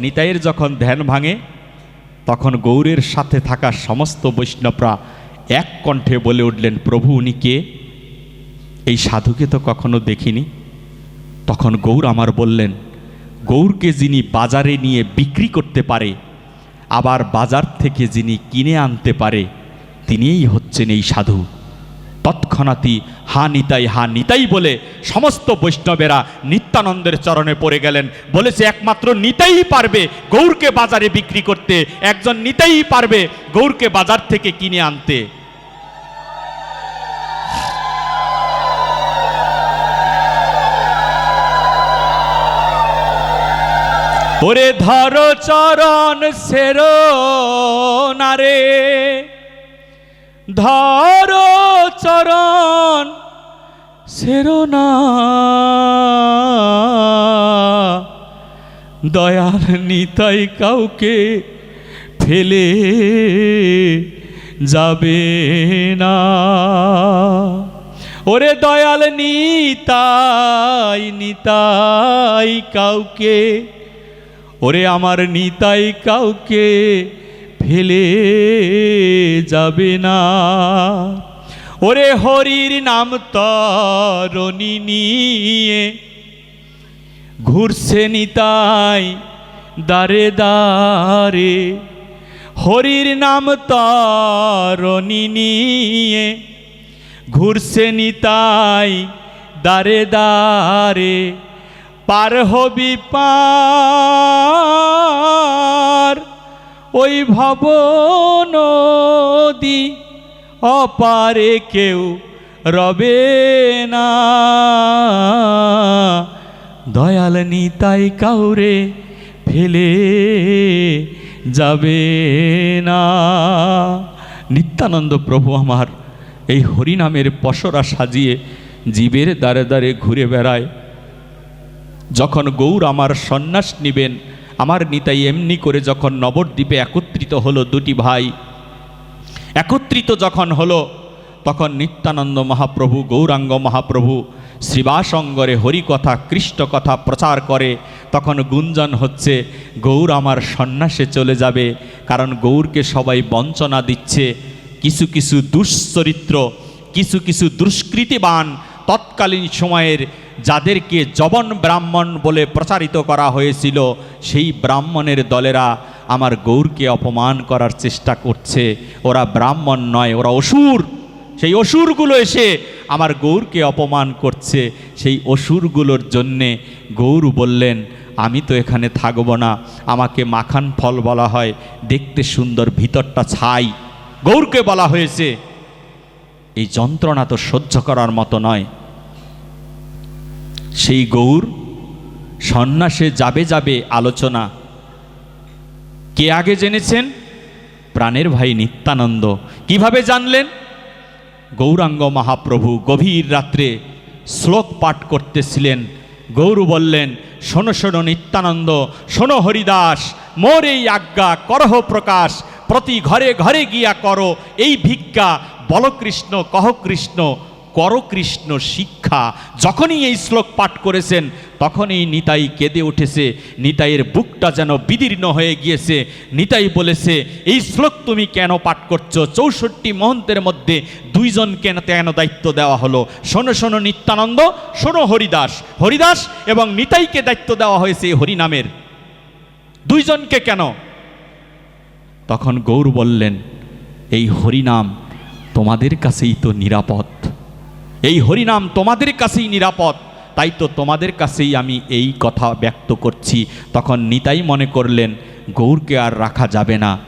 নিতাইয়ের যখন ধ্যান ভাঙে, তখন গৌরের সাথে থাকা সমস্ত বৈষ্ণবরা এক কণ্ঠে বলে উঠলেন, প্রভু, উনি কে? এই সাধুকে তো কখনো দেখিনি। তখন গৌর আমার বললেন, গৌরকে যিনি বাজারে নিয়ে বিক্রি করতে পারে, আবার বাজার থেকে যিনি কিনে আনতে পারে, তিনিই হচ্ছেন এই সাধু। তৎক্ষণাৎই হা নিতাই হা নিতাই বলে সমস্ত বৈষ্ণবেরা নিত্যানন্দের চরণে পড়ে গেলেন। বলেছে, একমাত্র নিতাই পারবে গৌরকে বাজারে বিক্রি করতে। একজন নিতাই পারবে গৌরকে বাজার থেকে কিনে আনতে। ওরে ধর চরণ সেরো নারে ধর চরণ সেরো না। দয়াল নিতাই কাউকে ফেলে যাবে না। ওরে দয়াল নিতাই নিতাই কাউকে, ওরে আমার নিতাই কাউকে ফেলে যাবে না। ওরে হরির নাম তরণী নিয়ে ঘুরছে নিতাই দারে দারে হরির নাম তরণী নিয়ে ঘুরছে নিতাই দারে দারে পার হবি পার, ওই ভব অপারে কেউ রবে না। দয়াল নিতাই কাউরে ফেলে যাবে না। নিত্যানন্দ প্রভু আমার এই হরিনামের পসরা সাজিয়ে জীবের দ্বারে দ্বারে ঘুরে বেড়ায়। যখন গৌর আমার সন্ন্যাস নিবেন, আমার নিতাই এমনি করে যখন নবদ্বীপে একত্রিত হলো দুটি ভাই একত্রিত যখন হলো, তখন নিত্যানন্দ মহাপ্রভু, গৌরাঙ্গ মহাপ্রভু শ্রীবাসঙ্গরে হরিকথা কৃষ্ট কথা প্রচার করে, তখন গুঞ্জন হচ্ছে, গৌর আমার সন্ন্যাসে চলে যাবে, কারণ গৌরকে সবাই বঞ্চনা দিচ্ছে। কিছু কিছু দুশ্চরিত্র, কিছু কিছু দুষ্কৃতিবান তৎকালীন সময়ের যাদেরকে জবন ব্রাহ্মণ বলে প্রচারিত করা হয়েছিল, সেই ব্রাহ্মণের দলেরা আমার গৌরকে অপমান করার চেষ্টা করছে। ওরা ব্রাহ্মণ নয়, ওরা অসুর। সেই অসুরগুলো এসে আমার গৌরকে অপমান করছে। সেই অসুরগুলোর জন্যে গৌর বললেন, আমি তো এখানে থাকব না। আমাকে মাখান ফল বলা হয়। দেখতে সুন্দর, ভিতরটা ছাই। গৌরকে বলা হয়েছে, এই যন্ত্রণা তো সহ্য করার মতো নয়। সেই গৌর সন্ন্যাসে যাবে যাবে আলোচনা কে আগে জেনেছেন? প্রাণের ভাই নিত্যানন্দ। কীভাবে জানলেন? গৌরাঙ্গ মহাপ্রভু গভীর রাত্রে শ্লোক পাঠ করতেছিলেন। গৌর বললেন, শোনো শোনো নিত্যানন্দ, শোনো হরিদাস, মোর এই আজ্ঞা করহ প্রকাশ, প্রতি ঘরে ঘরে গিয়া করো। এই ভিক্ষা বলকৃষ্ণ, কহ কৃষ্ণ, কর কৃষ্ণ শিক্ষা। যখনই এই শ্লোক পাঠ করেছেন, তখনই নিতাই কেঁদে উঠেছে, নিতাইয়ের বুকটা যেন বিদীর্ণ হয়ে গিয়েছে। নিতাই বলেছে, এই শ্লোক তুমি কেন পাঠ করছ? চৌষট্টি মহন্তের মধ্যে দুইজন কেন কেন দায়িত্ব দেওয়া হলো। শোনো শোনো নিত্যানন্দ, শোনো হরিদাস। হরিদাস এবং নিতাইকে দায়িত্ব দেওয়া হয়েছে হরিনামের। দুইজনকে কেন? তখন গৌর বললেন, এই হরিনাম তোমাদের কাছেই তো নিরাপদ। এই হরিনাম তোমাদের কাছেই নিরাপদ। তাই তো তোমাদের কাছেই আমি এই কথা ব্যক্ত করছি। তখন নিতাই মনে করলেন, গৌরকে আর রাখা যাবে না।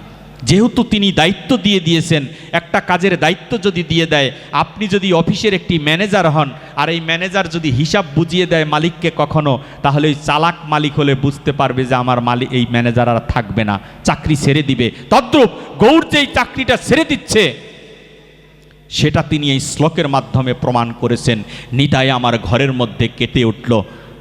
যেহেতু তিনি দায়িত্ব দিয়ে দিয়েছেন, একটা কাজের দায়িত্ব যদি দিয়ে দেয়, আপনি যদি অফিসের একটি ম্যানেজার হন, আর এই ম্যানেজার যদি হিসাব বুঝিয়ে দেয় মালিককে কখনো, তাহলে ওই চালাক মালিক হলে বুঝতে পারবে যে আমার মালিক, এই ম্যানেজার আর থাকবে না। চাকরি ছেড়ে দিবে। তদ্রূপ গৌর যেই চাকরিটা ছেড়ে দিচ্ছে সেটা তিনি এই শ্লোকের মাধ্যমে প্রমাণ করেছেন। নিতায় আমার ঘরের মধ্যে কেটে উঠল।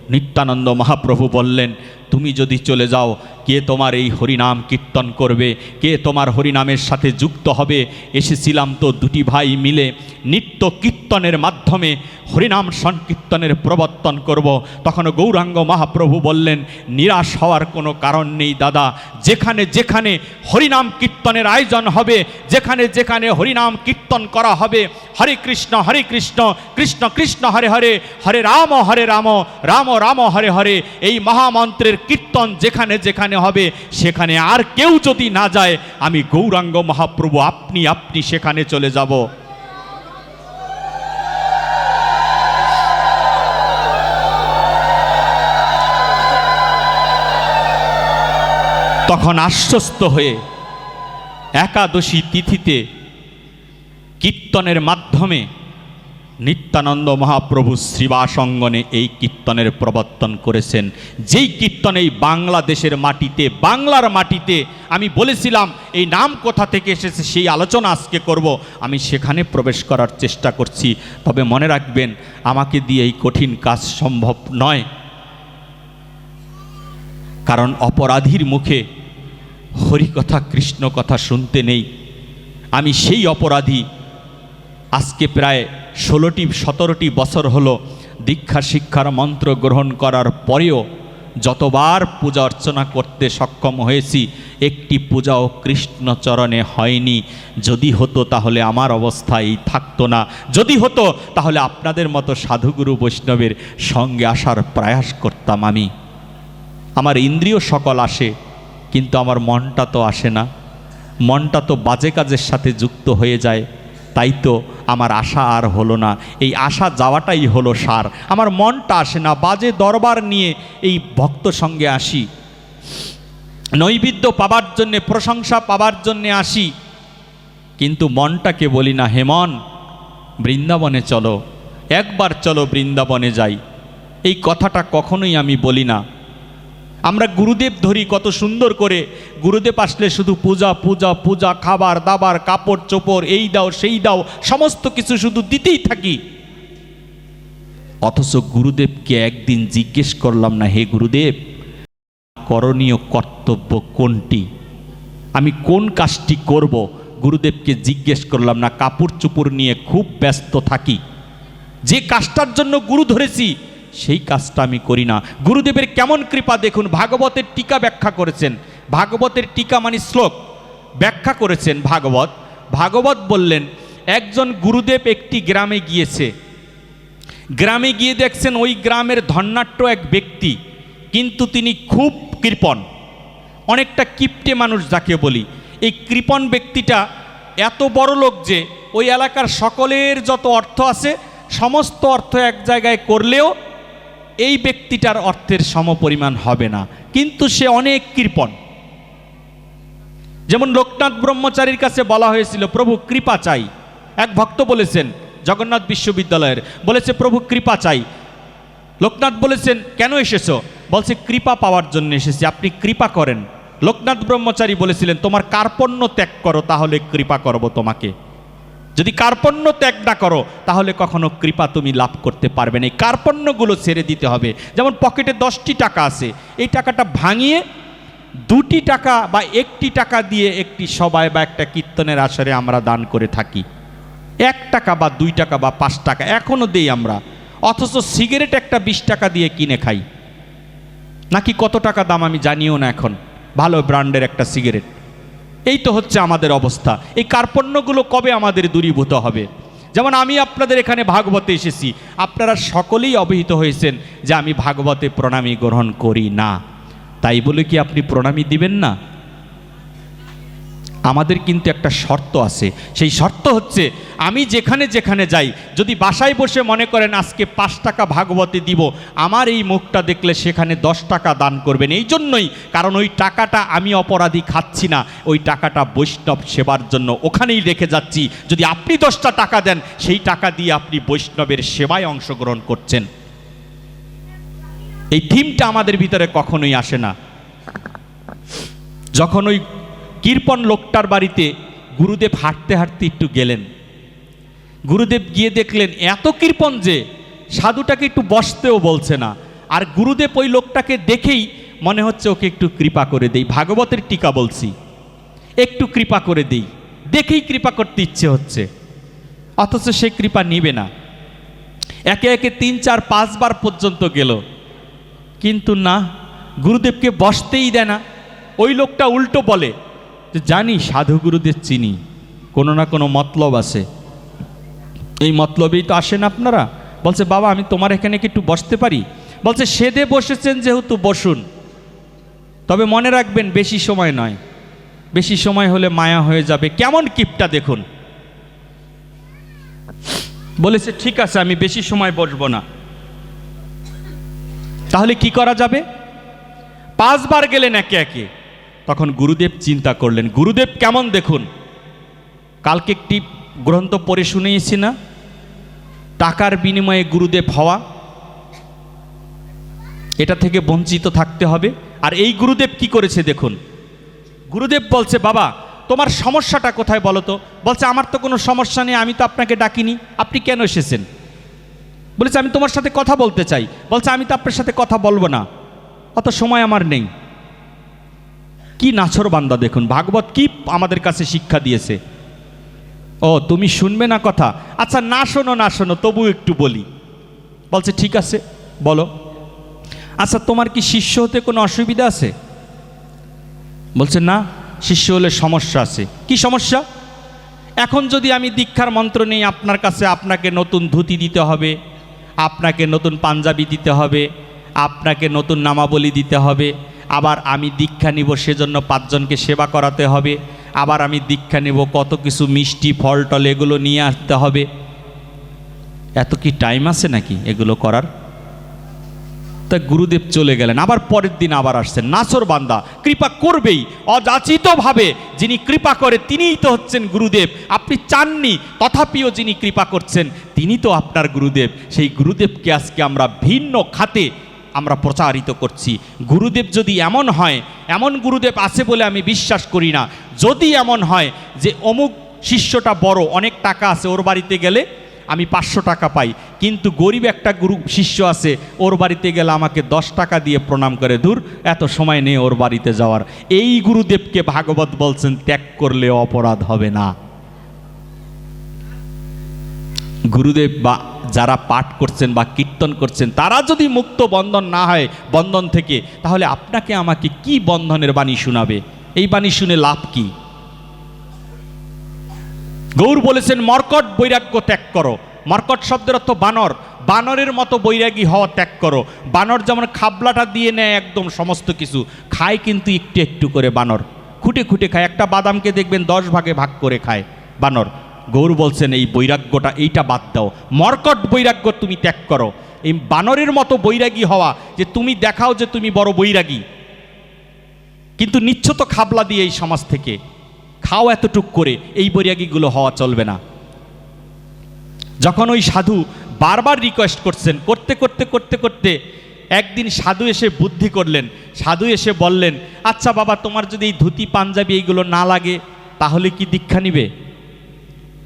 নিত্যানন্দ মহাপ্রভু বললেন তুমি যদি চলে যাও, কে তোমার এই হরিনাম কীর্তন করবে? কে তোমার হরিনামের সাথে যুক্ত হবে? এসেছিলাম তো দুটি ভাই মিলে নিত্য কীর্তনের মাধ্যমে হরিনাম সংকীর্তনের প্রবর্তন করব। তখন গৌরাঙ্গ মহাপ্রভু বললেন, নিরাশ হওয়ার কোনো কারণ নেই দাদা। যেখানে যেখানে হরিনাম কীর্তনের আয়োজন হবে, যেখানে যেখানে হরিনাম কীর্তন করা হবে, হরে কৃষ্ণ হরে কৃষ্ণ কৃষ্ণ কৃষ্ণ, হরে হরে হরে রাম হরে রাম রাম রাম, হরে হরে, এই মহামন্ত্রের কীর্তন যেখানে যেখানে হবে, সেখানে আর কেউ যদি না যায়, আমি গৌরাঙ্গ মহাপ্রভু, আপনি আপনি সেখানে চলে যাব। তখন আশ্বস্ত হয়ে একাদশী তিথিতে কীর্তনের মাধ্যমে নিত্যানন্দ মহাপ্রভু শ্রীবাসঙ্গনে এই কীর্তনের প্রবর্তন করেছেন। যেই কীর্তন এই বাংলাদেশের মাটিতে, বাংলার মাটিতে, আমি বলেছিলাম, এই নাম কোথা থেকে এসেছে সেই আলোচনা আজকে করব। আমি সেখানে প্রবেশ করার চেষ্টা করছি। তবে মনে রাখবেন, আমাকে দিয়ে এই কঠিন কাজ সম্ভব নয়। কারণ অপরাধীর মুখে হরিকথা কৃষ্ণ কথা শুনতে নেই। আমি সেই অপরাধী আজকে প্রায় ষোলোটি, সতেরোটি বছর হলো দীক্ষা শিক্ষার মন্ত্র গ্রহণ করার পরেও যতবার পূজা অর্চনা করতে সক্ষম হয়েছি, একটি পূজাও কৃষ্ণচরণে হয়নি। যদি হতো তাহলে আমার অবস্থা এই থাকতো না। যদি হতো তাহলে আপনাদের মতো সাধুগুরু বৈষ্ণবের সঙ্গে আসার প্রয়াস করতাম আমি। আমার ইন্দ্রিয় সকল আসে, কিন্তু আমার মনটা তো আসে না। মনটা তো বাজে কাজের সাথে যুক্ত হয়ে যায়। তাই তো আমার আশা আর হলো না। এই আশা যাওয়াটাই হলো সার। আমার মনটা আসে না, বাজে দরবার নিয়ে এই ভক্ত সঙ্গে আসি। নৈবেদ্য পাবার জন্যে, প্রশংসা পাবার জন্যে আসি। কিন্তু মনটাকে বলি না হেমন বৃন্দাবনে চলো, একবার চলো বৃন্দাবনে যাই। এই কথাটা কখনোই আমি বলি না। আমরা গুরুদেব ধরি কত সুন্দর করে। গুরুদেব আসলে শুধু পূজা পূজা পূজা, খাবার, দাবার, কাপড়, চোপড়, এই দাও, সেই দাও, সমস্ত কিছু শুধু দিতেই থাকি। অথচ গুরুদেবকে একদিন জিজ্ঞেস করলাম না, হে গুরুদেব, করণীয় কর্তব্য কোনটি? আমি কোন কাজটি করব? গুরুদেবকে জিজ্ঞেস করলাম না, কাপড় চোপড় নিয়ে খুব ব্যস্ত থাকি। যে কাজটার জন্য গুরু ধরেছি সেই কাজটা আমি করি না। গুরুদেবের কেমন কৃপা দেখুন, ভাগবতের টিকা ব্যাখ্যা করেছেন। ভাগবতের টিকা মানে শ্লোক ব্যাখ্যা করেছেন ভাগবত। ভাগবত বললেন, একজন গুরুদেব একটি গ্রামে গিয়েছে। গ্রামে গিয়ে দেখছেন ওই গ্রামের ধন্যাট্য এক ব্যক্তি, কিন্তু তিনি খুব কৃপণ। অনেকটা কিপটে মানুষ যাকে বলি। এই কৃপণ ব্যক্তিটা এত বড় লোক যে ওই এলাকার সকলের যত অর্থ আছে, সমস্ত অর্থ এক জায়গায় করলেও এই ব্যক্তিটার অর্থের সমপরিমাণ হবে না। কিন্তু সে অনেক কৃপণ। যেমন লোকনাথ ব্রহ্মচারীর কাছে বলা হয়েছিল, প্রভু, কৃপা চাই। এক ভক্ত বলেছেন, জগন্নাথ বিশ্ববিদ্যালয়ের। বলেছে, প্রভু, কৃপা চাই। লোকনাথ বলেছেন, কেন এসেছ? বলছে, কৃপা পাওয়ার জন্য এসেছি, আপনি কৃপা করেন। লোকনাথ ব্রহ্মচারী বলেছিলেন, তোমার কার্পণ্য ত্যাগ করো, তাহলে কৃপা করব তোমাকে। যদি কার্পণ্য ত্যাগ না করো, তাহলে কখনো কৃপা তুমি লাভ করতে পারবে না। এই কার্পণ্যগুলো ছেড়ে দিতে হবে। যেমন পকেটে দশটি টাকা আছে, এই টাকাটা ভাঙিয়ে দুটি টাকা বা একটি টাকা দিয়ে একটি সবাই বা একটা কীর্তনের আসরে আমরা দান করে থাকি। এক টাকা বা দুই টাকা বা পাঁচ টাকা এখনও দেই আমরা। অথচ সিগারেট একটা বিশ টাকা দিয়ে কিনে খাই। নাকি কত টাকা দাম আমি জানিও না এখন। ভালো ব্র্যান্ডের একটা সিগারেট। এই তো হচ্ছে আমাদের অবস্থা। এই কার্পণ্যগুলো কবে আমাদের দূরীভূত হবে? যেমন আমি আপনাদের এখানে ভাগবতে এসেছি। আপনারা সকলেই অবহিত হয়েছেন যে আমি ভাগবতে প্রণামী গ্রহণ করি না। তাই বলে কি আপনি প্রণামী দিবেন না? আমাদের কিন্তু একটা শর্ত আছে। সেই শর্ত হচ্ছে, আমি যেখানে যেখানে যাই, যদি বাসায় বসে মনে করেন আজকে পাঁচ টাকা ভাগবতে দিব, আমার এই মুখটা দেখলে সেখানে দশ টাকা দান করবেন। এই জন্যই, কারণ ওই টাকাটা আমি অপরাধী খাচ্ছি না, ওই টাকাটা বৈষ্ণব সেবার জন্য ওখানেই রেখে যাচ্ছি। যদি আপনি দশটা টাকা দেন, সেই টাকা দিয়ে আপনি বৈষ্ণবের সেবায় অংশগ্রহণ করছেন। এই থিমটা আমাদের ভিতরে কখনোই আসে না। যখন ওই কৃপন লোকটার বাড়িতে গুরুদেব হাঁটতে হাঁটতে একটু গেলেন। গুরুদেব গিয়ে দেখলেন, এত কৃপন যে, সাধুটাকে একটু বসতেও বলছে না। আর গুরুদেব ওই লোকটাকে দেখেই মনে হচ্ছে ওকে একটু কৃপা করে দেই। ভাগবতের টিকা বলছি, একটু কৃপা করে দেই। দেখেই কৃপা করতে ইচ্ছে হচ্ছে। অথচ সে কৃপা নিবে না। একে একে তিন, চার পাঁচবার পর্যন্ত গেল। কিন্তু না, গুরুদেবকে বসতেই দেয় না। ওই লোকটা উল্টো বলে যে জানি সাধু গুরুদেব চিনি, কোনো না কোনো মতলব আছে। এই মতলবেই তো আসেন আপনারা। বলছে, বাবা, আমি তোমার এখানে কি একটু বসতে পারি? বলছে, সেদে বসেছেন যেহেতু বসুন। তবে মনে রাখবেন, বেশি সময় নয়। বেশি সময় হলে মায়া হয়ে যাবে। কেমন কিপটা দেখুন? বলেছে, ঠিক আছে, আমি বেশি সময় বসবো না। তাহলে কি করা যাবে? পাঁচবার গেলেন একে একে। তখন গুরুদেব চিন্তা করলেন, গুরুদেব, কেমন দেখুন? কালকে একটি গ্রন্থ পড়ে শুনিয়েছি না? টাকার বিনিময়ে গুরুদেব হওয়া। এটা থেকে বঞ্চিত থাকতে হবে। আর এই গুরুদেব কি করেছে দেখুন? গুরুদেব বলছে, বাবা, তোমার সমস্যাটা কোথায় বলো তো? বলছে, আমার তো কোনো সমস্যা নেই, আমি তো আপনাকে ডাকিনি। আপনি কেন এসেছেন? বলেছে, আমি তোমার সাথে কথা বলতে চাই। বলছে, আমি তো আপনার সাথে কথা বলব না। অত সময় আমার নেই। কি নাছর বান্দা দেখুন, ভাগবত কি আমাদের কাছে শিক্ষা দিয়েছে? ও, তুমি শুনবে না কথা? আচ্ছা না শোনো না শোনো তবু একটু বলি। বলছে, ঠিক আছে, বলো। আচ্ছা তোমার কি শিষ্য হতে কোনো অসুবিধা আছে? বলছে, না, শিষ্য হলে সমস্যা আছে। কি সমস্যা? এখন যদি আমি দীক্ষার মন্ত্র নেই, আপনার কাছে আপনাকে নতুন ধুতি দিতে হবে, আপনাকে নতুন পাঞ্জাবি দিতে হবে, আপনাকে নতুন নামাবলি দিতে হবে আবার আমি দীক্ষা নিব, সেজন্য পাঁচজনকে সেবা করাতে হবে। আবার আমি দীক্ষা নেব, কত কিছু মিষ্টি ফল টল এগুলো নিয়ে আসতে হবে। এত কি টাইম আছে নাকি এগুলো করার? তা গুরুদেব চলে গেলেন, আবার পরের দিন আবার আসছেন। নাসর বান্দা, কৃপা করবেই, অযাচিতভাবে যিনি কৃপা করে, তিনিই তো হচ্ছেন গুরুদেব। আপনি চাননি, তথাপিও যিনি কৃপা করছেন, তিনি তো আপনার গুরুদেব। সেই গুরুদেবকে আজকে আমরা ভিন্ন খাতে আমরা প্রচারিত করছি। গুরুদেব যদি এমন হয়, এমন গুরুদেব আছে বলে আমি বিশ্বাস করি না। যদি এমন হয় যে অমুক শিষ্যটা বড়, অনেক টাকা আছে, ওর বাড়িতে গেলে আমি পাঁচশো টাকা পাই। কিন্তু গরিব একটা গুরু শিষ্য আছে, ওর বাড়িতে গেলে আমাকে দশ টাকা দিয়ে প্রণাম করে দূর এত সময় নেই ওর বাড়িতে যাওয়ার। এই গুরুদেবকে ভাগবত বলছেন, ত্যাগ করলে অপরাধ হবে না। গুরুদেব বা যারা পাঠ করছেন বা কীর্তন করছেন, তারা যদি মুক্ত বন্ধন না হয়, বন্ধন থেকে, তাহলে আপনাকে আমাকে কি বন্ধনের বাণী শোনাবে? এই বাণী শুনে লাভ কি? গৌর বলেছেন, মর্কট বৈরাগ্য ত্যাগ করো। মর্কট শব্দের অর্থ বানর। বানরের মতো বৈরাগী হওয়া ত্যাগ করো। বানর যেমন খাবলাটা দিয়ে নেয় একদম সমস্ত কিছু, খায় কিন্তু একটু একটু করে বানর। খুঁটে খুঁটে খায়। একটা বাদামকে দেখবেন দশ ভাগে ভাগ করে খায় বানর। গৌর বলছেন, এই বৈরাগ্যটা, এইটা বাদ দাও। মর্কট বৈরাগ্য তুমি ত্যাগ করো। এই বানরের মতো বৈরাগী হওয়া যে তুমি দেখাও যে তুমি বড় বৈরাগী। কিন্তু নিচ্ছ তো খাবলা দিয়ে এই সমাজ থেকে। খাও এতটুক করে, এই বৈরাগীগুলো হওয়া চলবে না। যখন ওই সাধু বারবার রিকোয়েস্ট করছেন, করতে করতে করতে করতে, একদিন সাধু এসে বুদ্ধি করলেন। সাধু এসে বললেন আচ্ছা বাবা, তোমার যদি এই ধুতি, পাঞ্জাবি এইগুলো না লাগে, তাহলে কি দীক্ষা নিবে?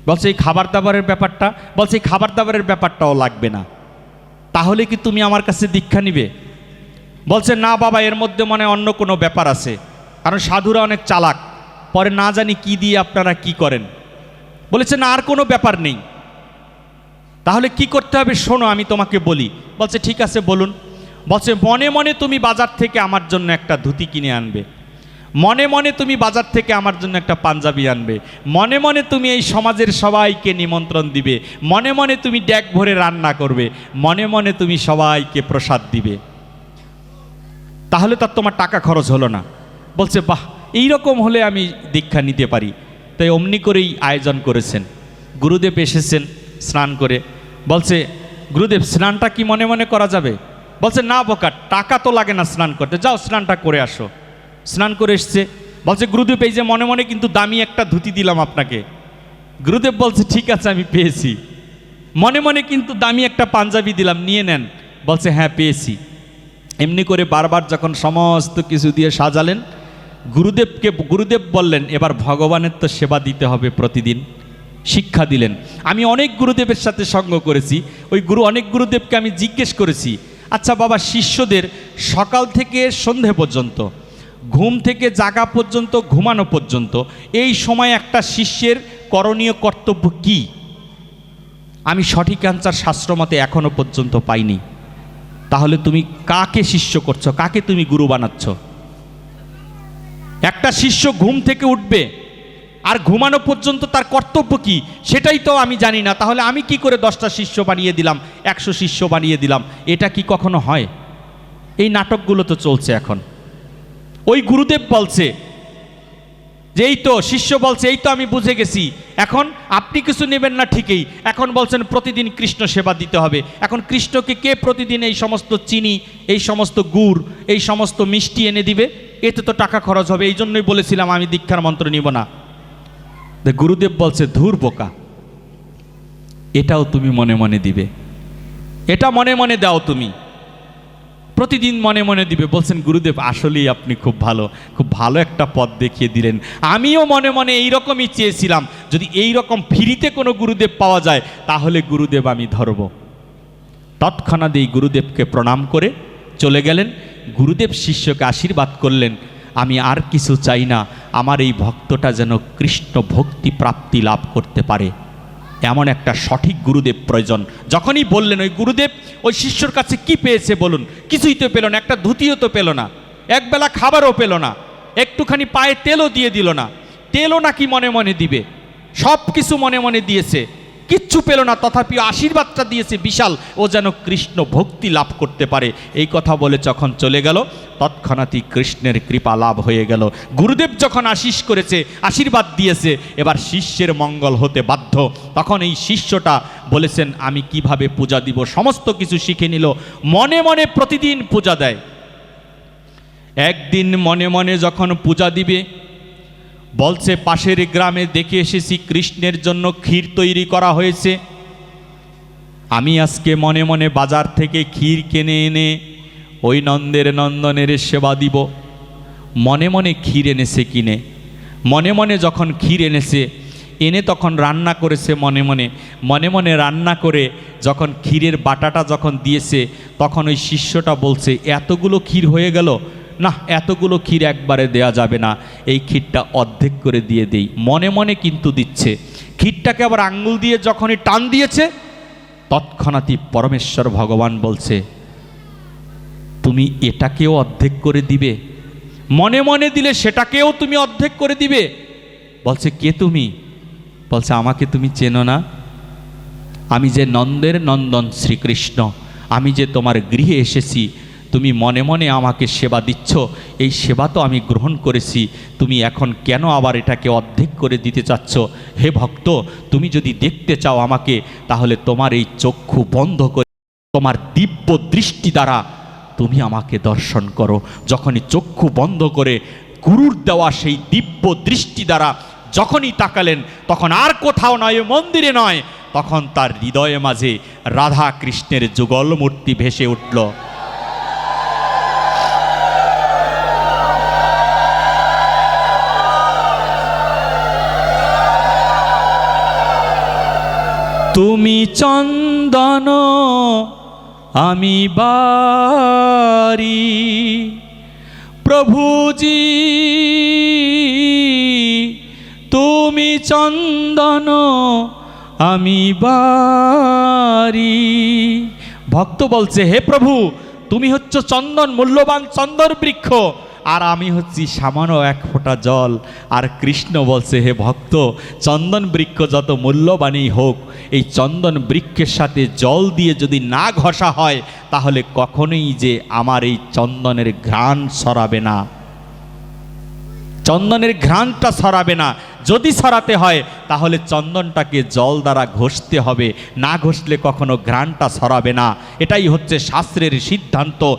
বলছে এই খাবার দাবারের ব্যাপারটা বলছে এই খাবার দাবারের ব্যাপারটাও লাগবে না। তাহলে কি তুমি আমার কাছে দীক্ষা নিবে? বলছে, না বাবা, এর মধ্যে মনে অন্য কোনো ব্যাপার আছে। কারণ সাধুরা অনেক চালাক। পরে না জানি কি দিয়ে আপনারা কি করেন। বলেছে, না, আর কোনো ব্যাপার নেই। তাহলে কি করতে হবে? শোনো, আমি তোমাকে বলি। বলছে, ঠিক আছে, বলুন। বলছে, মনে মনে তুমি বাজার থেকে আমার জন্য একটা ধুতি কিনে আনবে। মনে মনে তুমি বাজার থেকে আমার জন্য একটা পাঞ্জাবি আনবে। মনে মনে তুমি এই সমাজের সবাইকে নিমন্ত্রণ দিবে। মনে মনে তুমি ড্যাক ভরে রান্না করবে। মনে মনে তুমি সবাইকে প্রসাদ দিবে। তাহলে তার তোমার টাকা খরচ হলো না। বলছে, বাহ এই রকম হলে আমি দীক্ষা নিতে পারি। তাই অমনি করেই আয়োজন করেছেন। গুরুদেব এসেছেন স্নান করে। বলছে, গুরুদেব, স্নানটা কি মনে মনে করা যাবে? বলছে, না বোকা টাকা তো লাগে না স্নান করতে। যাও, স্নানটা করে আসো। স্নান করে এসছে। বলছে, গুরুদেব, এই যে মনে মনে কিন্তু দামি একটা ধুতি দিলাম আপনাকে। গুরুদেব বলছে, ঠিক আছে, আমি পেয়েছি। মনে মনে কিন্তু দামি একটা পাঞ্জাবি দিলাম, নিয়ে নেন। বলছে হ্যাঁ পেয়েছি। এমনি করে বারবার যখন সমস্ত কিছু দিয়ে সাজালেন, গুরুদেবকে, গুরুদেব বললেন, এবার ভগবানের তো সেবা দিতে হবে প্রতিদিন। শিক্ষা দিলেন। আমি অনেক গুরুদেবের সাথে সঙ্গ করেছি। ওই গুরু, অনেক গুরুদেবকে আমি জিজ্ঞেস করেছি আচ্ছা বাবা, শিষ্যদের সকাল থেকে সন্ধে পর্যন্ত ঘুম থেকে জাগা পর্যন্ত, ঘুমানো পর্যন্ত, এই সময় একটা শিষ্যের করণীয় কর্তব্য কি? আমি সঠিক অ্যান্সার শাস্ত্রমতে এখনও পর্যন্ত পাইনি। তাহলে তুমি কাকে শিষ্য করছ? কাকে তুমি গুরু বানাচ্ছ? একটা শিষ্য ঘুম থেকে উঠবে আর ঘুমানো পর্যন্ত তার কর্তব্য কি? সেটাই তো আমি জানি না। তাহলে আমি কি করে দশটা শিষ্য বানিয়ে দিলাম, একশো শিষ্য বানিয়ে দিলাম? এটা কি কখনো হয়? এই নাটকগুলো তো চলছে এখন। ওই গুরুদেব বলছে, যে এই তো শিষ্য বলছে, এই তো আমি বুঝে গেছি। এখন আপনি কিছু নেবেন না ঠিকই। এখন বলছেন প্রতিদিন কৃষ্ণ সেবা দিতে হবে। এখন কৃষ্ণকে কে প্রতিদিন এই সমস্ত চিনি, এই সমস্ত গুড়, এই সমস্ত মিষ্টি এনে দিবে? এতে তো টাকা খরচ হবে, এই জন্যই বলেছিলাম আমি দীক্ষার মন্ত্র নিব না। গুরুদেব বলছে, ধুর বোকা, এটাও তুমি মনে মনে দিবে। এটা মনে মনে দাও তুমি। প্রতিদিন মনে মনে দিবে, বলছেন, গুরুদেব, আসলেই আপনি খুব ভালো খুব ভালো একটা পথ দেখিয়ে দিলেন। আমিও মনে মনে এই রকমই চেয়েছিলাম, যদি এই রকম ফ্রিতে কোনো গুরুদেব পাওয়া যায়, তাহলে গুরুদেব আমি ধরব। তৎক্ষণাৎ এই গুরুদেবকে প্রণাম করে চলে গেলেন। গুরুদেব শিষ্যকে আশীর্বাদ করলেন, আমি আর কিছু চাই না, আমার এই ভক্তটা যেন কৃষ্ণ ভক্তি প্রাপ্তি লাভ করতে পারে। এমন একটা সঠিক গুরুদেব প্রয়োজন। যখনই বললেন, ওই গুরুদেব, ওই শিষ্যর কাছে কি পেয়েছে বলুন? কিছুই তো পেল না, একটা ধুতিও তো পেল না একবেলা খাবারও পেল না, একটুখানি পায়ে তেলও দিয়ে দিল না। তেলও নাকি মনে মনে দিবে সব কিছু মনে মনে দিয়েছে। কিচ্ছু পেল না তথাপি আশীর্বাদটা দিয়েছে বিশাল। ও যেন কৃষ্ণ ভক্তি লাভ করতে পারে। এই কথা বলে যখন চলে গেল, তৎক্ষণাৎই কৃষ্ণের কৃপা লাভ হয়ে গেল। গুরুদেব যখন আশিস করেছে, আশীর্বাদ দিয়েছে, এবার শিষ্যের মঙ্গল হতে বাধ্য। তখন এই শিষ্যটা বলেছেন, আমি কীভাবে পূজা দিব? সমস্ত কিছু শিখে নিল। মনে মনে প্রতিদিন পূজা দেয়। একদিন মনে মনে যখন পূজা দিবে বলছে, পাশের গ্রামে দেখে এসেছি, কৃষ্ণের জন্য ক্ষীর তৈরি করা হয়েছে। আমি আজকে মনে মনে বাজার থেকে ক্ষীর কিনে এনে ওই নন্দের নন্দনের সেবা দিব। মনে মনে ক্ষীর এনেছে কিনে। মনে মনে যখন ক্ষীর এনেছে, এনে তখন রান্না করেছে মনে মনে। মনে মনে রান্না করে যখন ক্ষীরের বাটাটা যখন দিয়েছে, তখন ওই শিষ্যটা বলছে, এতগুলো ক্ষীর হয়ে গেল না, এতগুলো ক্ষীর একবারে দেয়া যাবে না। এই ক্ষীরটা অর্ধেক করে দিয়ে দেই। মনে মনে কিন্তু দিচ্ছে। ক্ষীরটাকে আবার আঙ্গুল দিয়ে যখনই টান দিয়েছে তৎক্ষণাৎই পরমেশ্বর ভগবান বলছে, তুমি এটাকেও অর্ধেক করে দিবে। মনে মনে দিলে সেটাকেও তুমি অর্ধেক করে দিবে। বলছে, কে তুমি? বলছে, আমাকে তুমি চেনো না। আমি যে নন্দের নন্দন শ্রীকৃষ্ণ। আমি যে তোমার গৃহে এসেছি। তুমি মনে মনে আমাকে সেবা দিচ্ছ, এই সেবা তো আমি গ্রহণ করেছি, তুমি এখন কেন আবার এটাকে অর্ধেক করে দিতে চাচ্ছ? হে ভক্ত, তুমি যদি দেখতে চাও আমাকে, তাহলে তোমার এই চক্ষু বন্ধ করে, তোমার দিব্য দৃষ্টি দ্বারা তুমি আমাকে দর্শন করো। যখনই চক্ষু বন্ধ করে গুরুর দেওয়া সেই দিব্য দৃষ্টি দ্বারা যখনই তাকালেন, তখন আর কোথাও নয়, মন্দিরে নয়, তখন তার হৃদয়ে মাঝে রাধা কৃষ্ণের যুগল মূর্তি ভেসে উঠল। তুমি চন্দন, আমি বারি প্রভুজি তুমি চন্দন, আমি বারি ভক্ত বলছে, হে প্রভু, তুমি হচ্ছ চন্দন, মূল্যবান চন্দন বৃক্ষ। আর আমি হচ্ছি সামান্য এক ফোঁটা জল। আর কৃষ্ণ বলছে, হে ভক্ত, চন্দন বৃক্ষ যত মূল্যবানই হোক, এই চন্দন বৃক্ষের সাথে জল দিয়ে যদি না ঘষা হয়, তাহলে কখনোই যে আমার এই চন্দনের ঘ্রাণ সরাবে না। চন্দনের ঘ্রাণটা সরাবে না। যদি সরাতে হয়, তাহলে চন্দনটাকে জল দ্বারা ঘষতে হবে। না ঘষলে কখনো ঘ্রাণটা সরাবে না। এটাই হচ্ছে শাস্ত্রের সিদ্ধান্ত।